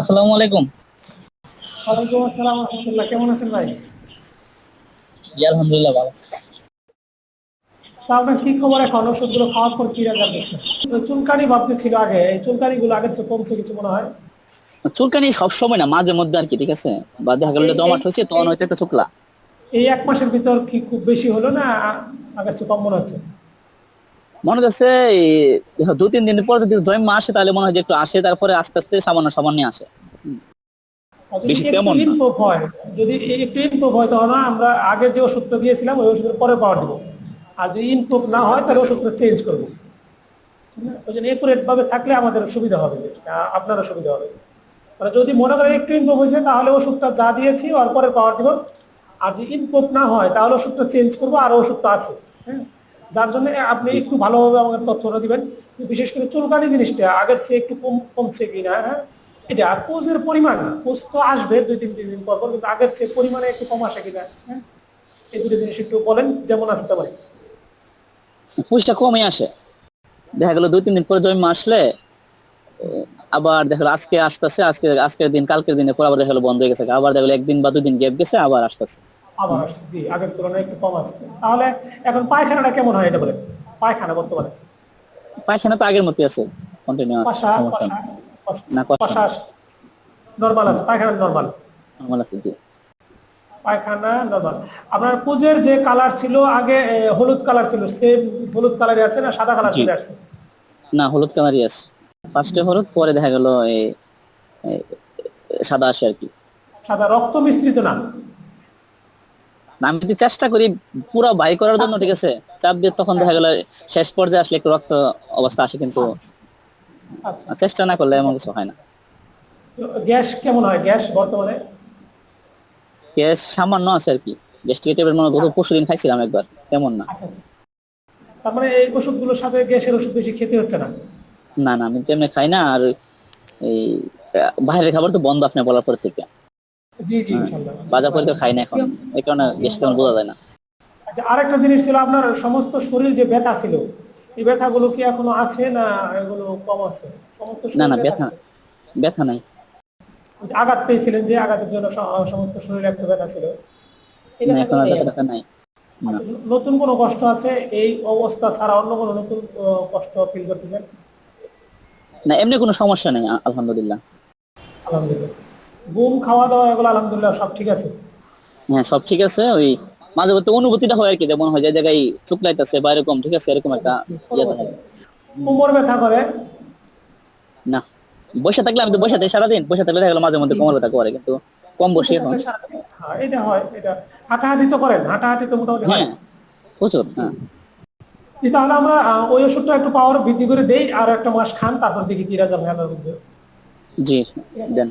আসসালামু আলাইকুম। ওয়ালাইকুম আসসালাম রহমতুল্লাহ কেমন আছেন ভাই? জি আলহামদুলিল্লাহ ভালো। আপনার কি খবর এখন? ওষুধগুলো খাওয়ার পর কি রেজাল্ট দিচ্ছে চুলকানি ভাবতে ছিল আগে এই চুলকানি গুলো আগের চেয়ে কমছে কিছু মনে হয়? চুলকানি সব সময় না মাঝে মধ্যে আর কি ঠিক আছে? বা দেখা গেল জমাট হয়েছে তখন হয়তো একটা চুকলা। এই এক মাসের ভিতর কি খুব বেশি হলো না আগের চেয়ে কম মনে হচ্ছে? মনে হচ্ছে দু তিন দিন পর যদি জয় মা আসে তাহলে মনে হয় যে একটু আসে তারপরে আস্তে আস্তে সামান্য সামান্য আসে। যদি বেশি তেমন হয় যদি একটু ইমপ্রুভ হয় তখন আমরা আগে যে ওষুধটা দিয়েছিলাম ওই ওষুধের পরে পাওয়ার দেবো আর যদি ইমপ্রুভ না হয় তাহলে ওষুধটা চেঞ্জ করব? ওই জন্য একুরেট ভাবে থাকলে আমাদের সুবিধা হবে আপনারও সুবিধা হবে। মানে যদি মনে করেন একটু ইমপ্রুভ হয়েছে তাহলে ওষুধটা যা দিয়েছি ওর পরে পাওয়ার দিব। আর যদি ইমপ্রুভ না হয় তাহলে ওষুধটা চেঞ্জ করব আর ওষুধটা আছে। হ্যাঁ? যার জন্য আপনি একটু ভালোভাবে আমাকে তথ্যটা দিবেন। বিশেষ করে চুলকানি জিনিসটা, আগের চেয়ে একটু কম কমছে কিনা হ্যাঁ? এটা আর কোষের পরিমাণ কোষ তো আসবে দুই তিন দিন পর পর, কিন্তু আগের চেয়ে পরিমাণে একটু কম আসে কিনা হ্যাঁ? এই দুটো জিনিস একটু বলেন, যেমন আসতে পারে। পুষটা কমে আসে। দেখা গেল দুই তিন দিন পরে জয় মা আসলে আবার দেখা গেলো আজকে আসতেছে, আজকে আজকের দিন, কালকের দিনে পর আবার দেখা গেলো বন্ধ হয়ে গেছে। আবার দেখা গেলো একদিন বা দুদিন গ্যাপ গেছে, আবার আসতেছে। আবার আসছে জি আগের তুলনায় একটু কম আছে। তাহলে এখন পায়খানাটা কেমন হয় এটা বলে পায়খানা বর্তমানে? পায়খানা তো আগের মতোই আছে কন্টিনিউ না, নর্মাল আছে পায়খানা নর্মাল। নর্মাল আছে জি। পায়খানা নর্মাল। আপনার পুজের যে কালার ছিল আগে হলুদ কালার ছিল সেম হলুদ কালারই আছে না সাদা কালার। চলে আসছে? না হলুদ কালারই আছে। ফার্স্টে হলুদ পরে দেখা গেল এই সাদা আসে আর কি। সাদা রক্ত মিশ্রিত না, আমি যদি চেষ্টা করি পুরো বাই করার জন্য ঠিক আছে? চাপ দিয়ে তখন দেখা গেল শেষ পর্যায়ে আসলে একটু রক্ত অবস্থা আসে কিন্তু আচ্ছা। চেষ্টা না করলে এমন কিছু হয় না। গ্যাস কেমন হয়? গ্যাস বর্তমানে? গ্যাস সামান্য আছে আর কি। গ্যাস্ট্রিক ট্যাবলেট মনে গত পরশু দিন খাইছিলাম একবার তেমন না। আচ্ছা আচ্ছা। তার মানে এই ওষুধগুলোর সাথে গ্যাসের ওষুধ বেশি খেতে হচ্ছে না? না না আমি তেমনি খাই না। আর এই বাইরের খাবার তো বন্ধ আপনি বলার পর থেকে। বাজার করে খাই না এখন। এই কারণে গ্যাস তেমন বোঝা যায় না। আচ্ছা আরেকটা জিনিস ছিল আপনার সমস্ত শরীর যে ব্যথা ছিল এই ব্যথাগুলো কি এখনও আছে না এগুলো কম আছে? সমস্ত না না ব্যথা ব্যথা নাই। আঘাত পেয়েছিলেন যে আঘাতের জন্য সমস্ত শরীরে একটা ব্যথা ছিল। এখন ব্যথা নাই। আচ্ছা, নতুন কোনো কষ্ট আছে? এই অবস্থা ছাড়া অন্য কোনো নতুন কষ্ট ফিল করতেছেন? না এমনি কোনো সমস্যা নেই আলহামদুলিল্লাহ। আলহামদুলিল্লাহ। ঘুম খাওয়া দাওয়া এগুলো আলহামদুলিল্লাহ সব ঠিক আছে। হ্যাঁ সব ঠিক আছে ওই মাঝে মধ্যে অনুভূতিটা হয় আর কি যেমন হয় যে জায়গায় শুক্লাইতেছে বা এরকম ঠিক আছে? এরকম একটা ইয়ে থাকে। কোমর ব্যথা করে? না বসে থাকলে আমি তো বসে থাকি সারাদিন বসে থাকলে দেখা গেলো মাঝে মধ্যে কোমর ব্যথা করে কিন্তু কম বসে এখন হ্যাঁ। এটা হয় এটা হাঁটাহাঁটি তো করেন হাঁটাহাঁটি তো মোটামুটি হয়। প্রচুর হ্যাঁ। তাহলে আমরা ওই ওষুধটা একটু পাওয়ার বৃদ্ধি করে দেই আর একটা মাস খান তারপর দেখি কি হয় আল্লাহর মধ্যে জি দেন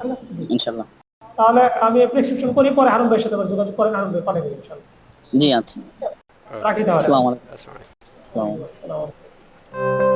ইনশাল্লাহ তাহলে আমি প্রেসক্রিপশন করি পরে হারুন ভাইয়ের সাথে আবার যোগাযোগ করেন হারুন ভাই পাঠিয়ে দেবেন ইনশাল্লাহ জি আচ্ছা। রাখি তাহলে। আসসালামু আলাইকুম। আসসালামু আলাইকুম। আসসালামু আলাইকুম।